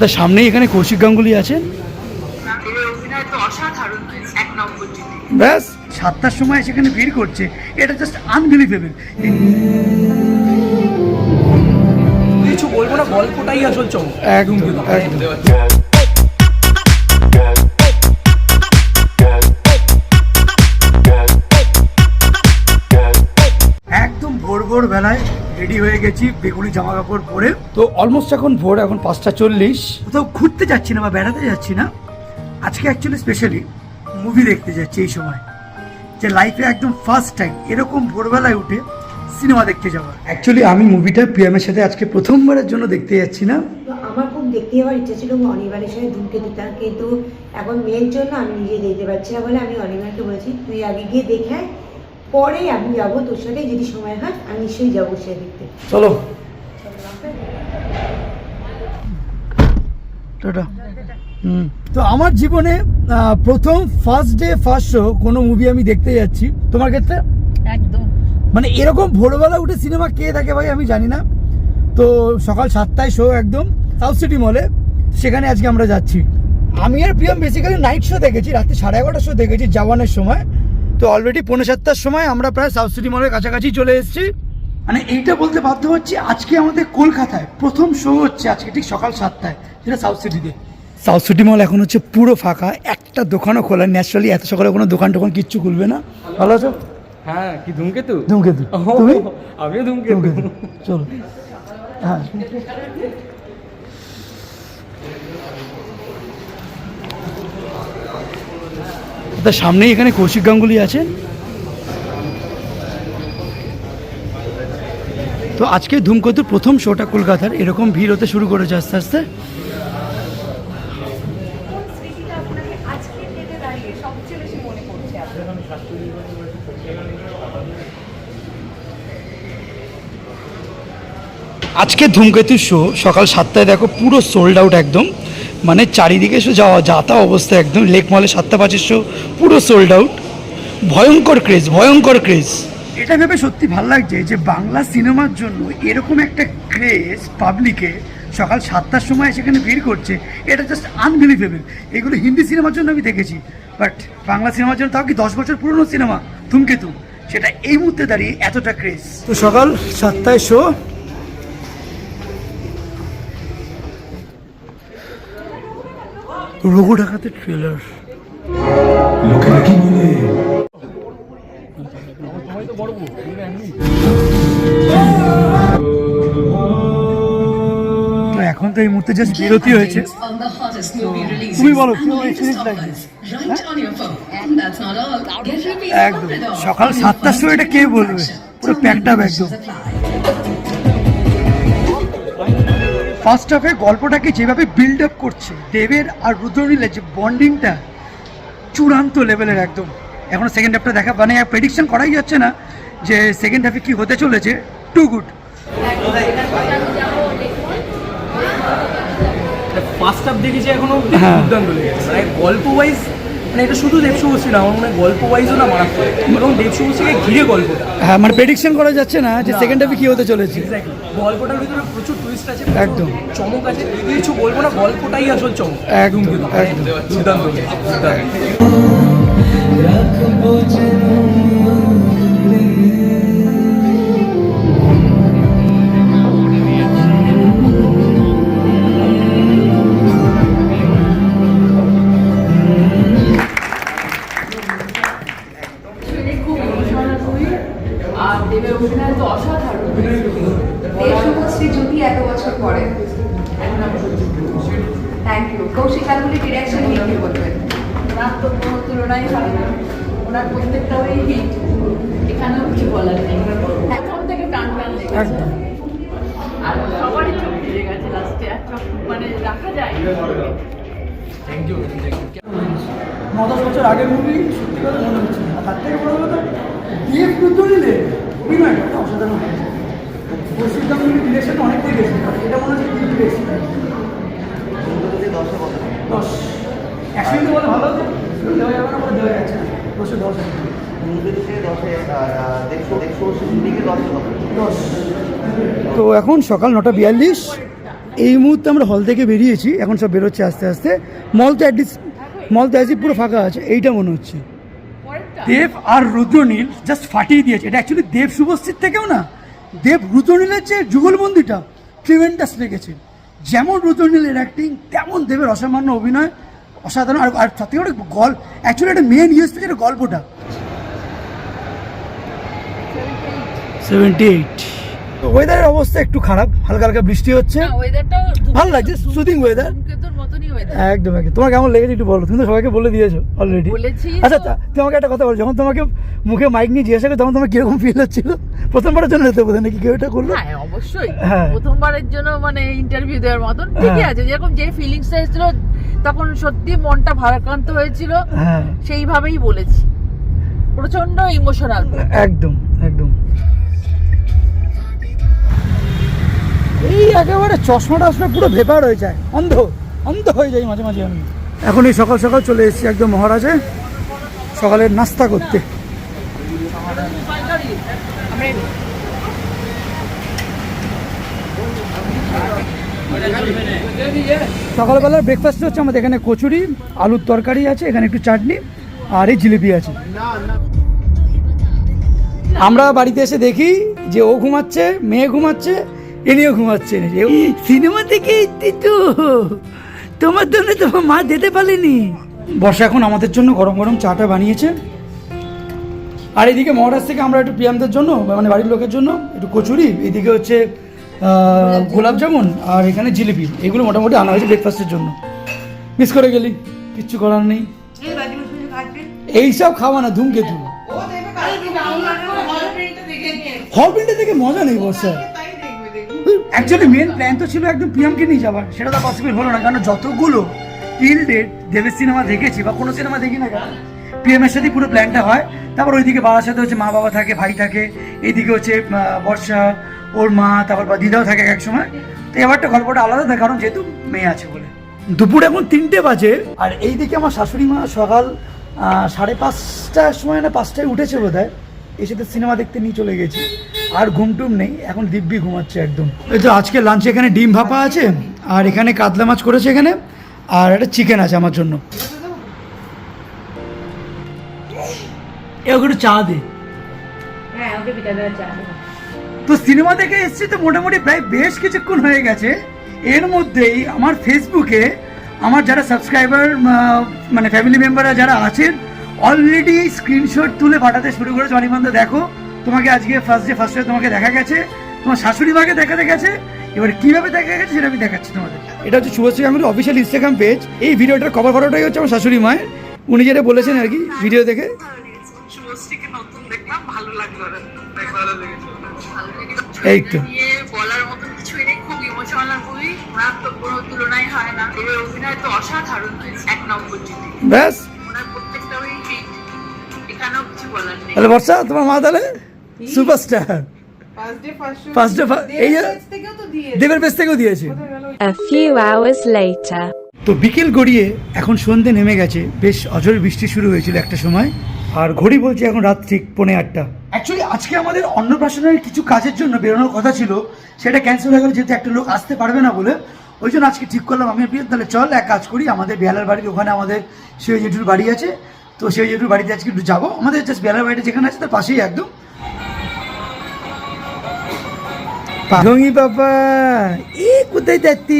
তার সামনেই এখানে কৌশিক গাঙ্গুলি আছেন। এর অভিনয় তো অসাধারণ হয়েছে এক নম্বর টিভি ব্যাস সাতটার সময় সেখানে ভিড় করছে। এটা জাস্ট আনবিলিভেবল কিছু বলব না গল্পটাই আসল চমক। একদম। একদম। একদম ভোর ভোর বেলায় রেডি হয়ে গেছি বেগুনি জামা কাপড় পরে। তো অলমোস্ট এখন ভোর এখন পাঁচটা চল্লিশ। কোথাও ঘুরতে যাচ্ছি না বা বেড়াতে যাচ্ছি না। আজকে অ্যাকচুয়ালি স্পেশালি মুভি দেখতে যাচ্ছি এই সময় যে লাইফে একদম ফার্স্ট টাইম এরকম ভোরবেলায় উঠে সিনেমা দেখতে যাওয়া। অ্যাকচুয়ালি আমি মুভিটা প্রিয়ামের সাথে আজকে প্রথমবারের জন্য দেখতে যাচ্ছি না। আমার খুব দেখতে যাওয়ার ইচ্ছা ছিল অনিবারের সাথে ধুমকে দিতাম কিন্তু এখন মেয়ের জন্য আমি নিজে যেতে পারছি না বলে আমি অনিবারকে বলেছি তুই আগে গিয়ে দেখে আয়, পরে আমি যাব তোর সাথে যদি সময় হয় আমি নিশ্চয়ই যাব সে দেখতে চলো। টাটা। হুম। তো আমার জীবনে প্রথম ফার্স্ট ডে ফার্স্ট শো কোনো মুভি আমি দেখতে যাচ্ছি। তোমার ক্ষেত্রে? একদম। মানে এরকম ভোরবেলা উঠে সিনেমা কে থাকে ভাই আমি জানি না। তো সকাল সাতটায় শো একদম সাউথ সিটি মলে সেখানে আজকে আমরা যাচ্ছি। আমি আর প্রিয়ম বেসিক্যালি নাইট শো দেখেছি রাত্রে সাড়ে এগারোটার শো দেখেছি জাওয়ানের সময়। তো অলরেডি পৌনে সাতটার সময় আমরা প্রায় সাউথ সিটি মলের কাছাকাছি চলে এসেছি। মানে এইটা বলতে বাধ্য হচ্ছি আজকে আমাদের কলকাতায় প্রথম শো হচ্ছে আজকে ঠিক সকাল সাতটায় যেটা সাউথ সিটিতে সাউথ সিটি মল এখন হচ্ছে পুরো ফাঁকা একটা দোকানও খোলা ন্যাচারালি এত সকালে কোনো দোকান টোকান কিচ্ছু খুলবে না। ভালো আছো? হ্যাঁ কি ধূমকেতু? ধূমকেতু। ও, তুমি? আমিও ধূমকেতু। চলো। হ্যাঁ। তার সামনেই এখানে কৌশিক গাঙ্গুলি আছেন তো আজকে ধূমকেতুর প্রথম শোটা কলকাতার এরকম ভিড় হতে শুরু করেছে আস্তে আস্তে। আজকে ধূমকেতুর শো সকাল সাতটায় দেখো, পুরো সোল্ড আউট একদম। মানে চারিদিকে শো যাওয়া যাতা অবস্থা একদম লেক মলে সাতটা পাঁচের শো পুরো সোল্ড আউট ভয়ঙ্কর ক্রেজ ভয়ঙ্কর ক্রেজ এটা ভেবে সত্যি ভালো লাগছে যে বাংলা সিনেমার জন্য এরকম একটা ক্রেজ পাবলিকে সকাল সাতটার সময় সেখানে ভিড় করছে এটা জাস্ট আনবিলিভেবল এগুলো হিন্দি সিনেমার জন্য আমি দেখেছি বাট বাংলা সিনেমার জন্য তাও কি দশ বছর পুরনো সিনেমা? ধূমকেতু। সেটা এই মুহূর্তে দাঁড়িয়ে এতটা ক্রেজ তো সকাল সাতটায় শো রঘু ঢাকাতে ট্রেলার এখন তো এই মুহূর্তে যে বিরতি হয়েছে। তুমি বলো হ্যাঁ? একদম। সকাল সাতটার সময় এটা কে বলবে? পুরো প্যাকটা একদম। ফার্স্ট হাফে গল্পটাকে যেভাবে বিল্ড আপ করছে দেবের আর রুদ্রনীলের যে বন্ডিংটা চূড়ান্ত লেভেলের একদম। এখন সেকেন্ড হাফটা দেখা মানে প্রেডিকশন করাই যাচ্ছে না যে সেকেন্ড হাফে কি হতে চলেছে। টু গুড ফার্স্ট হাফ দেখেছি এখনও হ্যাঁ। দুর্দান্ত লেগেছে। মানে গল্প ওয়াইজ মানে এটা শুধু দেবশুভশ্রী না আমার মনে হয় গল্প ওয়াইজও না মারাত্মক। এবং দেবশুভশ্রীকে ঘিরে গল্পটা। হ্যাঁ মানে প্রেডিকশন করা যাচ্ছে না যে সেকেন্ড হাফে কি হতে চলেছে। এক্স্যাক্টলি গল্পটার ভিতরে প্রচুর টুইস্ট আছে একদম। চমক আছে কিছু বলব না গল্পটাই আসল চমক। একদম একদম। দুর্দান্ত। দুর্দান্ত। এত বছর পরে। Thank you Koushik Ganguly direction নিয়ে কি বলবেন? ওনার তো কোনো তুলনাই হয় না। ওনার প্রত্যেকটা ওই হিট এখানেও কিছু বলার নেই। এখন থেকে টান টান লেগেছে। একদম। আর সবারই চোখ ভিজে গেছে লাস্টে আর চোখ মানে রাখা যায়। থ্যাংক ইউ ন দশ বছর আগের মুভি সত্যি কথা মনে হচ্ছে। আর তার থেকে বড় কথা দেব রুদ্রনীলে অভিনয়টা অসাধারণ হয়েছে কৌশিক গাঙ্গুলি ডিরেকশন অনেকটাই বেশি এটা মনে হচ্ছে খুবই বেশি দশ একশো কিন্তু বলে ভালো হতো দেওয়া যাবে না বলে দেওয়া যাচ্ছে না দশে দশ দশ তো এখন সকাল নটা বিয়াল্লিশ। এই মুহূর্তে আমরা হল থেকে বেরিয়েছি, এখন সব বেরোচ্ছে আস্তে আস্তে। মল তো অ্যাটলিস্ট মল তো পুরো ফাঁকা আছে, এইটা মনে হচ্ছে। দেব আর রুদ্রনীল জাস্ট ফাটিয়ে দিয়েছে। এটা অ্যাকচুয়ালি দেব শুভশ্রীর থেকেও না, দেব রুদ্রনীলের যে যুগলবন্দিটা ট্রিমেন্ডাস লেগেছে। যেমন রুদ্রনীলের অ্যাক্টিং তেমন দেবের অসামান্য অভিনয়, অসাধারণ। আর আর সত্যি করে গল্প অ্যাকচুয়ালি একটা মেন ইউজ থেকে গল্পটা। সেভেন্টি এইট ওয়েদারের অবস্থা একটু খারাপ হালকা হালকা বৃষ্টি হচ্ছে। ভালো লাগছে সুদিং ওয়েদার একদম একদম। তোমার কেমন লেগেছে একটু বলো তুমি তো সবাইকে বলে দিয়েছ অলরেডি বলেছি আচ্ছা তো। তা- একটা কথা বলো যখন তোমাকে মুখে মাইক নিয়ে জিজ্ঞাসা করে তখন তোমার কীরকম ফিল হচ্ছিল? প্রথমবারের জন্য যেতে বোধ নাকি কেউ এটা করল? হ্যাঁ অবশ্যই। হ্যাঁ। প্রথমবারের জন্য মানে ইন্টারভিউ দেওয়ার মতন। ঠিকই হ্যাঁ। আছে যেরকম যে ফিলিংসটা এসেছিল তখন সত্যি মনটা ভারাক্রান্ত হয়েছিল। হ্যাঁ। সেইভাবেই বলেছি। প্রচণ্ড ইমোশনাল একদম একদম। এই একেবারে চশমা টশমা পুরো ভেপার হয়ে যায়, অন্ধ অন্ধ হয়ে যাই মাঝে মাঝে আমি। এখন এই সকাল সকাল চলে এসেছি একদম মহারাজে সকালের নাস্তা করতে। সকালবেলার ব্রেকফাস্ট হচ্ছে আমাদের এখানে কচুরি, আলুর তরকারি আছে, এখানে একটু চাটনি, আর এই জিলিপি আছে। আমরা বাড়িতে এসে দেখি যে ও ঘুমাচ্ছে, মেয়ে ঘুমাচ্ছে ইনিও ঘুমাচ্ছে সিনেমা থেকে এসছি তো। তোমার জন্য তোমার মা যেতে পারেনি। বর্ষা এখন আমাদের জন্য গরম গরম চাটা বানিয়েছে। আর এদিকে মহারাজ থেকে আমরা একটু পিয়ামদের জন্য মানে বাড়ির লোকের জন্য একটু কচুরি এদিকে হচ্ছে গোলাপ জামুন আর এখানে জিলিপি। এগুলো মোটামুটি আনা হয়েছে ব্রেকফাস্টের জন্য। মিস করে গেলি কিচ্ছু করার নেই। এইসব খাওয়া না ধূমকেতু। হল প্রিন্টে থেকে মজা নেই বর্ষা অ্যাকচুয়ালি মেন প্ল্যান তো ছিল একদম পিএমকে নিয়ে যাওয়ার। সেটা তো পসিবল হলো না, কারণ যতগুলো টিল ডেট দেবের সিনেমা দেখেছি, বা কোনো সিনেমা দেখি না কেন পিএম এর সাথেই পুরো প্ল্যানটা হয়। তারপর ওইদিকে বাবার সাথে হচ্ছে মা বাবা থাকে, ভাই থাকে, এইদিকে হচ্ছে বর্ষা, ওর মা, তারপর বা দিদাও থাকে এক সময়। তো এবারটা গল্পটা আলাদা থাকে কারণ যেহেতু মেয়ে আছে বলে। দুপুর এখন তিনটে বাজে, আর এইদিকে আমার শাশুড়ি মা সকাল সাড়ে পাঁচটার সময় না পাঁচটায় উঠেছে বোধ হয় এসে তো সিনেমা দেখতে নিয়ে চলে গেছি। আর ঘুম টুম নেই এখন দিব্যি ঘুমাচ্ছে একদম। এই তো আজকে লাঞ্চে এখানে ডিম ভাপা আছে আর এখানে কাতলা মাছ করেছে এখানে আর একটা চিকেন আছে আমার জন্য। একটু চা দে। তো সিনেমা দেখে এসেছি তো মোটামুটি প্রায় বেশ কিছুক্ষণ হয়ে গেছে। এর মধ্যেই আমার ফেসবুকে আমার যারা সাবস্ক্রাইবার মানে ফ্যামিলি মেম্বাররা যারা আছেন অলরেডি স্ক্রিনশট তুলে পাঠাতে শুরু করেছে। অনিবন্ধ দেখো তোমাকে আজকে ফার্স্ট ডে ফার্স্ট ডে তোমাকে দেখা গেছে। তোমার শাশুড়ি মাকে দেখাতে গেছে। এবার কীভাবে দেখা গেছে সেটা আমি দেখাচ্ছি তোমাদের। এটা হচ্ছে Subhashree Ganguly official Instagram page এই ভিডিওটার কভার ফটোটাই হচ্ছে আমার শাশুড়ি মায়ের। উনি যেটা বলেছেন আর কি ভিডিও দেখে। শুভশ্রীকে নতুন দেখলাম ভালো লাগল এই তো। বলার মতো কিছু নেই খুব ইমোশনাল মুভি ওনার তো কোনো তুলনাই হয় না। এবার অভিনয় তো অসাধারণ এক নম্বর। ব্যাস। তাহলে বর্ষা তোমার মা তাহলে? সুপারস্টার ফার্স্ট ডে এই যে দেবের পেজ থেকেও দিয়েছে. তো বিকেল গড়িয়ে এখন সন্ধে নেমে গেছে। বেশ অঝোর বৃষ্টি শুরু হয়েছিল একটা সময়। আর ঘড়ি বলছে এখন রাত ঠিক পৌনে আটটা। অ্যাকচুয়ালি আজকে আমাদের অন্নপ্রাশনের কিছু কাজের জন্য বেরোনোর কথা ছিল। সেটা ক্যান্সেল হয়ে গেল যেহেতু একটা লোক আসতে পারবে না বলে। ওই জন্য আজকে ঠিক করলাম। আমি তাহলে চল এক কাজ করি। আমাদের বেহালার বাড়ির ওখানে আমাদের শিব জেঠুর বাড়ি আছে। তো সেই জন্য বাড়িতে আজকে একটু যাব। আমাদের জাস্ট বেহালার বাড়িটা যেখানে আছে তার পাশেই একদম। পাগঙ্গি বাবা এ কোথায় যাচ্ছি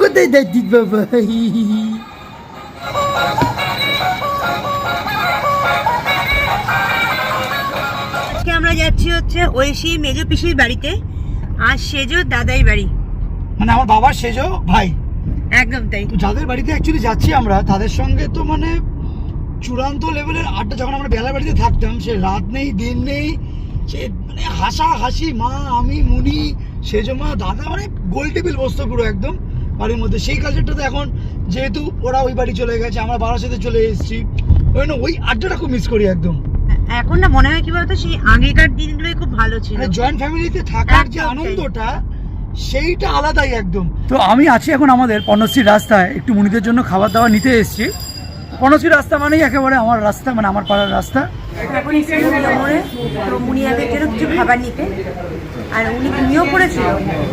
কোথায় যাচ্ছিস বাবা। আজকে আমরা যাচ্ছি হচ্ছে ঐশী মেজো পিসির বাড়িতে আর সেজো দাদাই বাড়ি। মানে আমার বাবার সেজো ভাই। একদম তাই। যাদের বাড়িতে অ্যাকচুয়ালি যাচ্ছি আমরা তাদের সঙ্গে তো মানে চূড়ান্ত লেভেলের আড্ডা যখন আমরা বেলা বাড়িতে থাকতাম সে রাত নেই দিন নেই সে মানে হাসা হাসি মা আমি মুনি সেজো মা দাদা মানে গোল টেবিল বসতো পুরো একদম বাড়ির মধ্যে। সেই কালচারটা তো এখন যেহেতু ওরা ওই বাড়ি চলে গেছে আমরা বাবার সাথে চলে এসেছি। ওই জন্য ওই আড্ডাটা খুব মিস করি একদম। এখন না মনে হয় কি বলতো সেই আগেকার দিনগুলোই খুব ভালো ছিল। মানে জয়েন্ট ফ্যামিলিতে থাকার যে আনন্দটা সেইটা আলাদাই একদম। তো আমি আছি এখন আমাদের পণ্যশ্রীর রাস্তায়। একটু মুনিদের জন্য খাবার দাবার নিতে এসেছি। পনসি রাস্তা মানেই একেবারে আমার রাস্তা মানে আমার পাড়ার রাস্তা। এখন তো কিছু খাবার নিতে। আর উনি ঘুমিয়েও পড়েছিল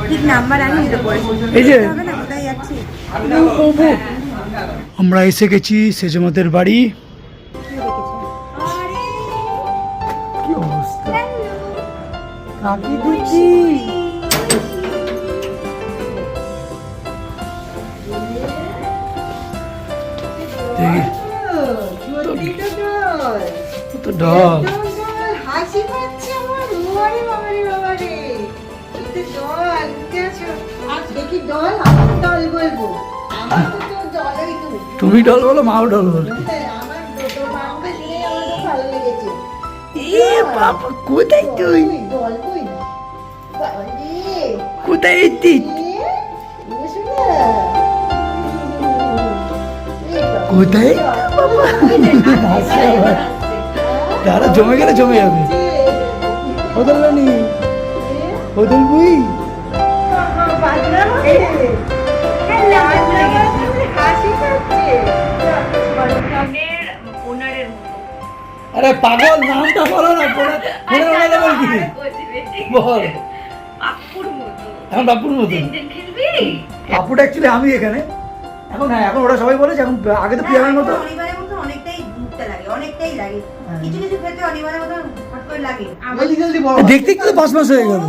ঠিক নাম্বার আমি উঠে পড়েছি এই যে- কোথায় যাচ্ছি? আমরা এসে গেছি সেজমতের বাড়ি। কি অবস্থা? তো ডল হাসি পাচ্ছে আমার ওরে বাবারে বাবারে এটা জল আর দেখি দল আমার দল বলব আমার তো তো জলই তুমি তুমি ডল বলো মাও ডল বলো। আমার দুটো মাকে দিয়ে আমার তো ভালো লেগেছে এ বাবা কোথায় তুই? তুই দল কই বাবা। রে কোথায় তারা জমে গেলে জমে যাবে। বদল নি বদল বুই আরে পাগল নামটা বলো না পড়ে পড়ে ওড়ালে বল। কি বল এখন বাপুর মতো। বাপুটা অ্যাকচুয়ালি আমি এখানে। এখন হ্যাঁ এখন ওরা সবাই বলে যে এখন আগে তো পিয়ামের মতো। অনেকটাই লাগে। কিছু কিছু ক্ষেত্রে অনিবারের মতো ফট করে লাগে। জলদি জলদি বড় দেখতে দেখতে পাঁচ মাস হয়ে গেল।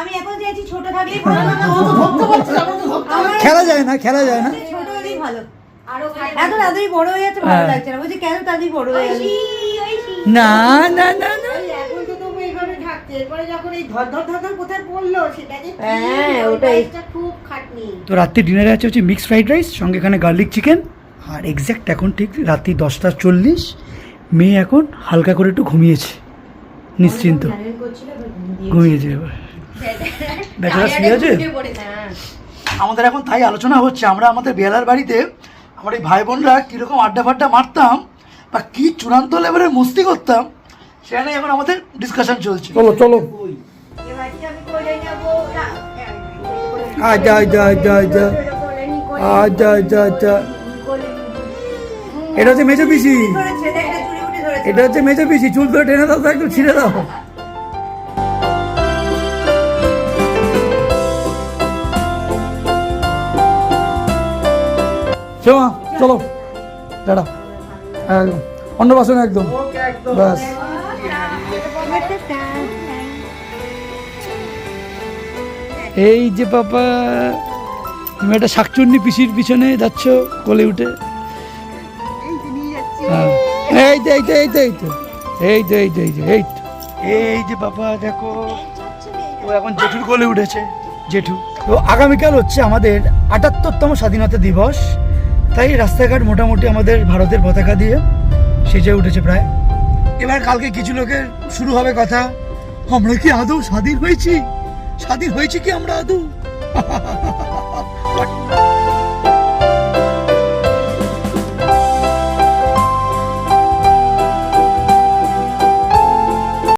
আমি এখন চাইছি ছোট থাকলেই খেলা যায় না খেলা যায় না। ছোট হলেই ভালো। এত তাড়াতাড়ি বড় হয়ে যাচ্ছে ভালো হ্যাঁ। লাগছে না। বলছি কেন তাড়াতাড়ি বড় হয়ে গেল? না না হ্যাঁ, তো রাত্রি ডিনারে আছে হচ্ছে মিক্সড ফ্রাইড রাইস সঙ্গে এখানে গার্লিক চিকেন আর এক্স্যাক্ট এখন ঠিক রাত্রি দশটা চল্লিশ। মেয়ে এখন হালকা করে একটু ঘুমিয়েছে নিশ্চিন্ত। ঘুমিয়েছে এবার বেচারা শুয়ে আছে? আমাদের এখন তাই আলোচনা হচ্ছে আমরা আমাদের বেলার বাড়িতে আমার এই ভাই বোনরা কীরকম আড্ডা ফাড্ডা মারতাম বা কী চূড়ান্ত লেভেলের মস্তি করতাম সেটা নিয়ে এখন আমাদের ডিসকাশন চলছে। চলো চলো। আচ্ছা আচ্ছা আচ্ছা আচ্ছা আচ্ছা আচ্ছা আচ্ছা এটা হচ্ছে মেজো পিসি। এটা হচ্ছে মেজো পিসি চুল ধরে টেনে দাও তো একটু ছিঁড়ে দাও। চলো চলো। দাঁড়া একদম। অন্নপ্রাশন একদম। ব্যাস। এই যে বাবা তুমি একটা শাকচুন্নি পিসির পিছনে যাচ্ছ কোলে উঠে। এই তো এই তো এই তো এই তো এই তো এই এই যে বাবা, দেখো, ও এখন জেঠুর কোলে উঠেছে, জেঠু। তো আগামীকাল হচ্ছে আমাদের আটাত্তরতম স্বাধীনতা দিবস। তাই রাস্তাঘাট মোটামুটি আমাদের ভারতের পতাকা দিয়ে সেজে উঠেছে প্রায়। এবার কালকে কিছু লোকের শুরু হবে কথা, আমরা কি আদৌ স্বাধীন হয়েছি? স্বাধীন হয়েছি কি আমরা আদৌ?